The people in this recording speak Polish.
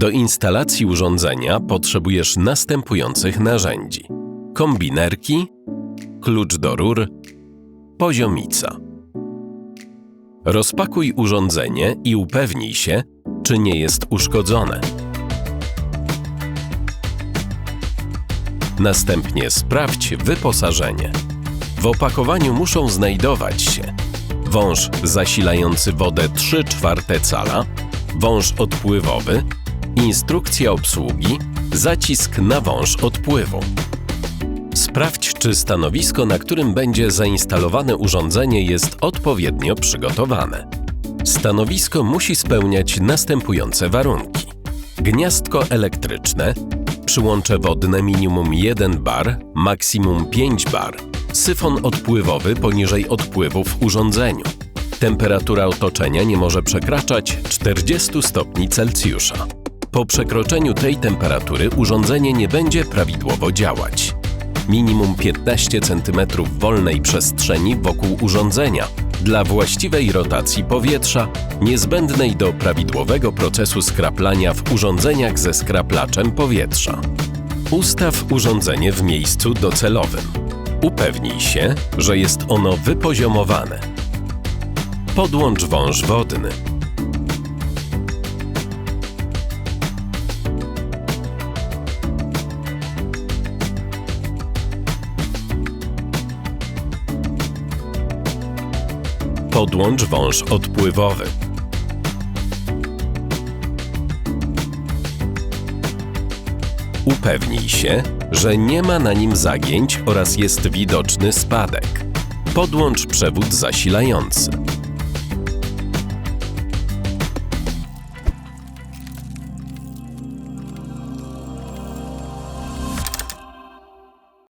Do instalacji urządzenia potrzebujesz następujących narzędzi: kombinerki, klucz do rur, poziomica. Rozpakuj urządzenie i upewnij się, czy nie jest uszkodzone. Następnie sprawdź wyposażenie. W opakowaniu muszą znajdować się wąż zasilający wodę 3 czwarte cala, wąż odpływowy, instrukcja obsługi, zacisk na wąż odpływu. Sprawdź, czy stanowisko, na którym będzie zainstalowane urządzenie, jest odpowiednio przygotowane. Stanowisko musi spełniać następujące warunki: gniazdko elektryczne, przyłącze wodne minimum 1 bar, maksimum 5 bar, syfon odpływowy poniżej odpływu w urządzeniu. Temperatura otoczenia nie może przekraczać 40 stopni Celsjusza. Po przekroczeniu tej temperatury urządzenie nie będzie prawidłowo działać. Minimum 15 cm wolnej przestrzeni wokół urządzenia dla właściwej rotacji powietrza, niezbędnej do prawidłowego procesu skraplania w urządzeniach ze skraplaczem powietrza. Ustaw urządzenie w miejscu docelowym. Upewnij się, że jest ono wypoziomowane. Podłącz wąż wodny. Podłącz wąż odpływowy. Upewnij się, że nie ma na nim zagięć oraz jest widoczny spadek. Podłącz przewód zasilający.